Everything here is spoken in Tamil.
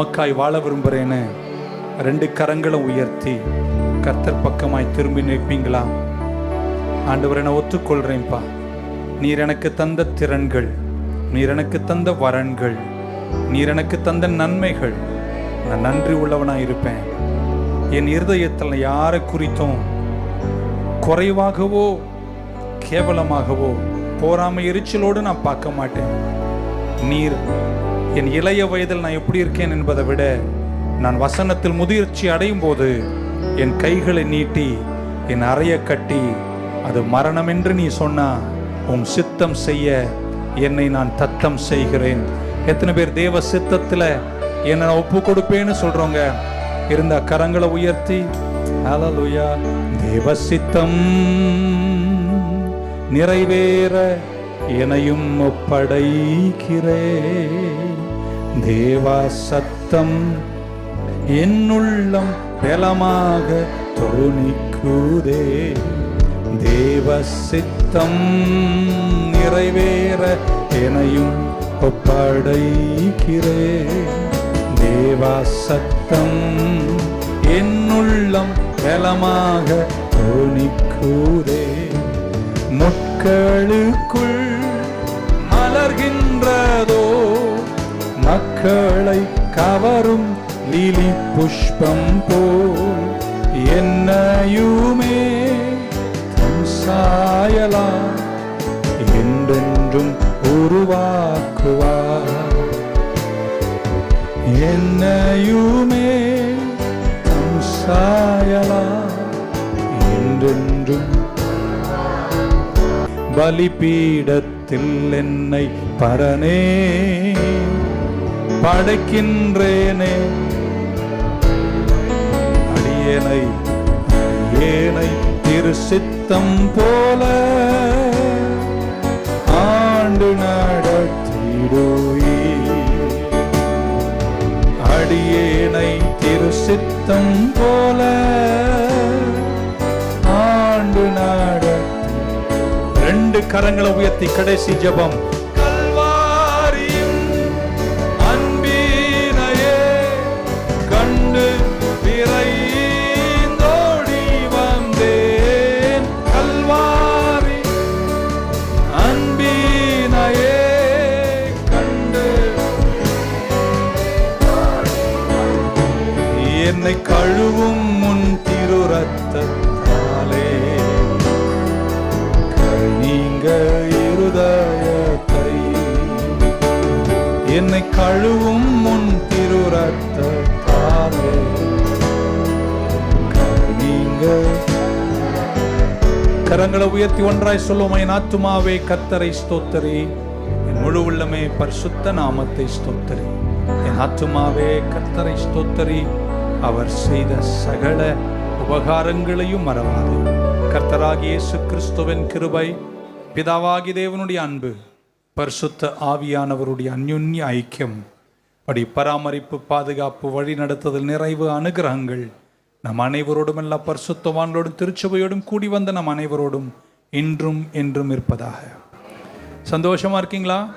உமக்காய் வாழ விரும்புகிறேன்னு ரெண்டு கரங்களும் உயர்த்தி கர்த்தர் பக்கமாய் திரும்பி நிற்பீங்களா? ஆண்டவர் என ஒத்துக்கொள்கிறேன்ப்பா நீர் எனக்கு தந்த திறன்கள் நீர் எனக்கு தந்த வரன்கள் நீர் எனக்கு தந்த நன்மைகள். நான் நன்றி உள்ளவனாக இருப்பேன். என் இருதயத்தில் யாரை குறித்தும் குறைவாகவோ கேவலமாகவோ போராமை எரிச்சலோடு நான் பார்க்க மாட்டேன். நீர் என் இளைய வயதில் நான் எப்படி இருக்கேன் என்பதை விட நான் வசனத்தில் முதிர்ச்சி அடையும் போது என் கைகளை நீட்டி என் அறைய கட்டி அது மரணம் என்று நீ சொன்னா உன் சித்தம் செய்ய என்னை நான் தத்தம் செய்கிறேன். எத்தனை பேர் தேவ சித்தத்தில் என்னை ஒப்பு கொடுப்பேன்னு சொல்கிறோங்க இருந்த கரங்களை உயர்த்தி அலலுயா தேவ சித்தம் நிறைவேற எனையும் ஒப்படைக்கிறேன். தேவா சத்தம் என்னுள்ளம் பலமாக தோணிக்குதே தேவ சித்தம் நிறைவேற எனையும் ஒப்படைக்கிறே. தேவா சத்தம் என்னுள்ளம் பலமாக தோணிக்குதே முட்களுக்குள் மலர்கின்றதோ மக்களை கவரும் லிலி புஷ்பம் போல். என்னையுமே தம் சாயலா என்றென்றும் உருவாக்குவார். என்னையுமே தம் சாயலா என்றென்றும் பலிபீடத்தில் என்னை பரனே. படைக்கின்றேனே. அடியேனை ஏனை திரு சித்தம் போல ஆண்டு நடத்திடுவே அடியேனை திரு சித்தம் போல ஆண்டு நாட ரெண்டு கரங்களை உயர்த்தி கடைசி ஜபம். என்னை கழுவும் முன் திரு ரத்தத்தாலே நீங்க கை என்னை கழுவும் முன் திரு ரத்தத்தாலே நீங்க. கரங்களை உயர்த்தி ஒன்றாய் சொல்லுவோம் என் ஆத்துமாவே கத்தரை ஸ்தோத்தரி. என் முழு உள்ளமே பரிசுத்த நாமத்தை ஸ்தோத்தரி. என் ஆத்துமாவே கத்தரை ஸ்தோத்தரி. அவர் செய்த சகல உபகாரங்களையும் மறவாது. கர்த்தராகிய இயேசு கிறிஸ்துவின் கிருபை பிதாவாகி தேவனுடைய அன்பு பரிசுத்த ஆவியானவருடைய அந்யுன்ய ஐக்கியம் படி பராமரிப்பு பாதுகாப்பு வழி நடத்துதல் நிறைவு அனுகிரகங்கள் நம் அனைவரோடும் எல்லா பரிசுத்தவான்களோடும் திருச்சபையோடும் கூடி வந்த நம் அனைவரோடும் இன்றும் என்றும் இருப்பதாக. சந்தோஷமா இருக்கீங்களா?